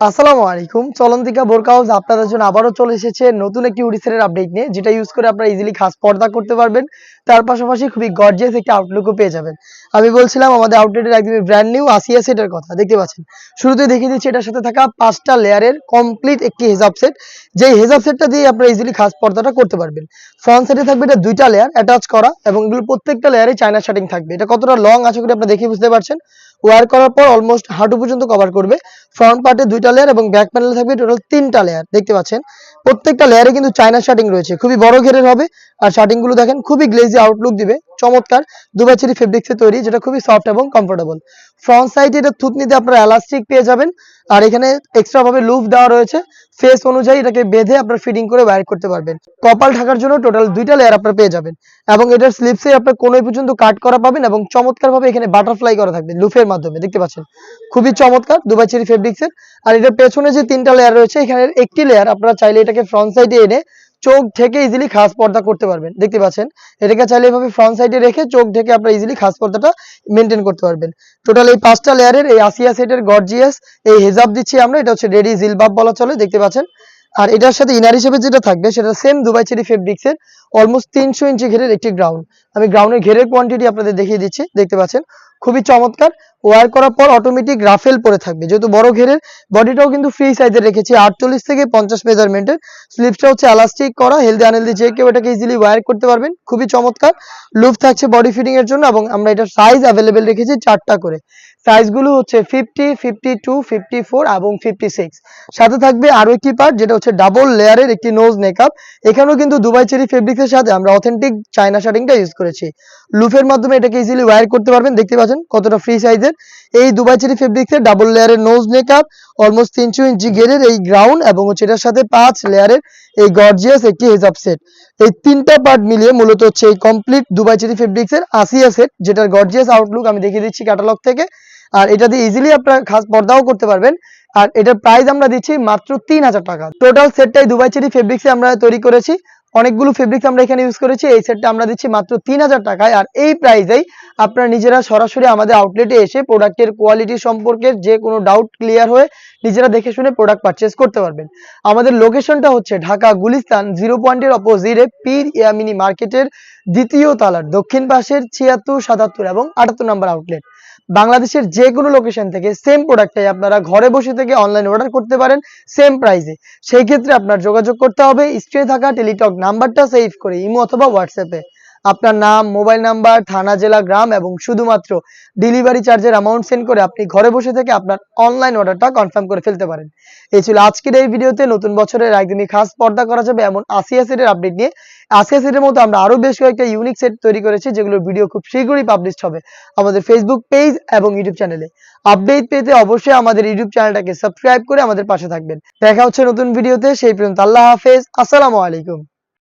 আসসালামু আলাইকুম। চলন্তিকা বোরকা হাউস আপনাদের জন্য আবারও চলে এসেছে নতুন একটি উডিসের আপডেট নিয়ে, যেটা ইউজ করে আপনারা ইজিলি খাস পর্দা করতে পারবেন। তার পাশাপাশি খুবই গর্জিয়াস একটি আউটলুকও পেয়ে যাবেন। আমি বলছিলাম, আমাদের আউটলেটের একদমই ব্র্যান্ড নিউ আসিয়া সেটের কথা, দেখতে পাচ্ছেন? শুরুতে দেখিয়ে দিচ্ছি, এটার সাথে থাকা পাঁচটা লেয়ারের কমপ্লিট একটি হেজাব সেট যেই হেজাব সেটটা দিয়ে আপনারা ইজিলি খাস পর্দাটা করতে পারবেন। ফ্রন্ট সাইডে থাকবে এটা দুইটা লেয়ার অ্যাটাচ করা এবং এগুলো প্রত্যেকটা লেয়ারে চায়না শার্টিং থাকবে। এটা কতটা লং আশা করি আপনারা দেখে বুঝতে পারছেন। ওয়ার করার পর অলমোস্ট হাঁটু পর্যন্ত কভার করবে। ফ্রন্ট পার্টে দুইটা লেয়ার এবং ব্যাক প্যানেলে থাকবে টোটাল তিনটা লেয়ার দেখতে পাচ্ছেন? প্রত্যেকটা লেয়ারে কিন্তু চায়না শার্টিং রয়েছে। খুবই বড় ঘেরের হবে। আর শার্টিংগুলো দেখেন, খুবই গ্লেজি আউটলুক দিবে, চমৎকার। দুবাই চেরি ফেব্রিক্সে তৈরি, যেটা খুবই সফট এবং কমফোর্টেবল ফ্রন্ট সাইডে এটা থুতনিতে আপনারা এলাস্টিক পেয়ে যাবেন, আর এখানে এক্সট্রা ভাবে লুফ দেওয়া রয়েছে। ফেস অনুযায়ী এটাকে বেঁধে আপনারা ফিটিং করে ওয়্যার করতে পারবেন। কপাল ঢাকার জন্য টোটাল দুইটা লেয়ার আপনারা পেয়ে যাবেন। এবং এটার স্লিপসে আপনার কোনোই পর্যন্ত কাট করা পাবেন এবং চমৎকার ভাবে এখানে বাটারফ্লাই করা থাকবে লুফের মাধ্যমে, দেখতে পাচ্ছেন? খুবই চমৎকার দুবাই চেরি ফেব্রিক্সের আর এটার পেছনে যে তিনটা লেয়ার রয়েছে এখানে একটি লেয়ার আপনারা চাইলে এটাকে ফ্রন্ট সাইডে এনে চোখ থেকে ইজিলি খাস পর্দা করতে পারবেন। দেখতে পাচ্ছেন? এটাকে চাইলে এভাবে ফ্রন্ট সাইডে রেখে চোখ ঢেকে আপনারা ইজিলি খাস পর্দাটা মেনটেন করতে পারবেন। টোটাল এই পাঁচটা লেয়ারের এই আসিয়া সেটের গর্জিয়াস এই হেজাব দিচ্ছি আমরা, এটা হচ্ছে রেডি জিলবাব বলা চলে, দেখতে পাচ্ছেন? আর এটার সাথে ইনার হিসেবে যেটা থাকবে, সেটা সেম দুবাই চেরি ফেব্রিক্সের অলমোস্ট তিনশো ইঞ্চি ঘেরের একটি গ্রাউন্ড আমি গ্রাউন্ডের ঘেরের কোয়ান্টিটি আপনাদের দেখিয়ে দিচ্ছি, দেখতে পাচ্ছেন? খুবই চমৎকার। ওয়ার করার পর অটোমেটিক রাফেল পরে থাকবে। যেহেতু বড় ঘেরের বডিটাও কিন্তু ফ্রি সাইজে রেখেছি। আটচল্লিশ থেকে পঞ্চাশ মেজারমেন্টের স্লিপসটা হচ্ছে এলাস্টিক করা হেলদি আনহেলদি যে কেউ এটাকে ইজিলি ওয়ার করতে পারবেন। খুবই চমৎকার। লুপ থাকছে বডি ফিটিং এর জন্য এবং আমরা এটা সাইজ অ্যাভেলেবেল রেখেছি চারটা করে। সাইজগুলো হচ্ছে fifty fifty two fifty four এবং ফিফটি সিক্স সাথে থাকবে আরও একটি পার্ট যেটা হচ্ছে ডাবল লেয়ারের একটি নোজ মেকআপ এখানেও কিন্তু দুবাই চেরি ফেব্রিক্সের সাথে আমরা অথেন্টিক চায়না শার্টিংটা ইউজ করেছি। লুফের মাধ্যমে এটাকে ইজিলি ওয়্যার করতে পারবেন, দেখতে পাচ্ছেন কতটা ফ্রি সাইজের এই দুবাই চেরি ফেব্রিক্সের ডাবল লেয়ারের নোজ মেকআপ অলমোস্ট তিনশো ইঞ্চি গেরের এই গ্রাউন্ড এবং হচ্ছে এটার সাথে পাঁচ লেয়ারের এই গর্জিয়াস একটি হেজাব সেট এই তিনটা পার্ট মিলিয়ে মূলত হচ্ছে এই কমপ্লিট দুবাই চেরি ফেব্রিক্সের আসিয়া সেট যেটার গর্জিয়াস আউটলুক আমি দেখিয়ে দিচ্ছি ক্যাটালগ থেকে। আর এটা দিয়ে ইজিলি আপনারা খাস পর্দাও করতে পারবেন। আর এটার প্রাইস আমরা দিচ্ছি মাত্র তিন হাজার টাকা। টোটাল সেটটাই দুবাই চেরি ফেব্রিক্সে আমরা তৈরি করেছি। অনেকগুলো ফেব্রিক্স আমরা এখানে ইউজ করেছি। এই সেটটা আমরা দিচ্ছি মাত্র তিন হাজার টাকায়। আর এই প্রাইসেই আপনারা নিজেরা সরাসরি আমাদের আউটলেটে এসে প্রোডাক্টের কোয়ালিটি সম্পর্কে যে কোনো ডাউট ক্লিয়ার হয়ে নিজেরা দেখে শুনে প্রোডাক্ট পারচেস করতে পারবেন। আমাদের লোকেশনটা হচ্ছে ঢাকা গুলিস্তান জিরো পয়েন্টের অপোজিটে পীর ইয়ামিনি মার্কেটের দ্বিতীয় তালার দক্ষিণ পাশের ছিয়াত্তর, সাতাত্তর এবং আটাত্তর নাম্বার আউটলেট বাংলাদেশের যে কোনো লোকেশন থেকে সেম প্রোডাক্টটাই আপনারা ঘরে বসে থেকে অনলাইন অর্ডার করতে পারেন সেম প্রাইসে সেই ক্ষেত্রে আপনার যোগাযোগ করতে হবে স্ক্রিনে থাকা টেলিটক নাম্বারটা সেভ করে ইমো অথবা হোয়াটসঅ্যাপে আপনার নাম, মোবাইল নাম্বার, থানা, জেলা, গ্রাম এবং শুধুমাত্র ডেলিভারি চার্জের অ্যামাউন্ট সেন্ড করে আপনি ঘরে বসে থেকে আপনার অনলাইন অর্ডারটা কনফার্ম করে ফেলতে পারেন। এই ছিল আজকের এই ভিডিওতে নতুন বছরের একদিনই খাস পর্দা করা যাবে এমন আসিয়া সেটের আপডেট নিয়ে। আসিয়া সেটের মতো আমরা আরও বেশ কয়েকটা ইউনিক সেট তৈরি করেছি যেগুলোর ভিডিও খুব শীঘ্রই পাবলিশ হবে আমাদের ফেসবুক পেজ এবং ইউটিউব চ্যানেলে আপডেট পেতে অবশ্যই আমাদের ইউটিউব চ্যানেলটাকে সাবস্ক্রাইব করে আমাদের পাশে থাকবেন। দেখা হচ্ছে নতুন ভিডিওতে সেই পর্যন্ত আল্লাহ হাফেজ, আসসালামু আলাইকুম।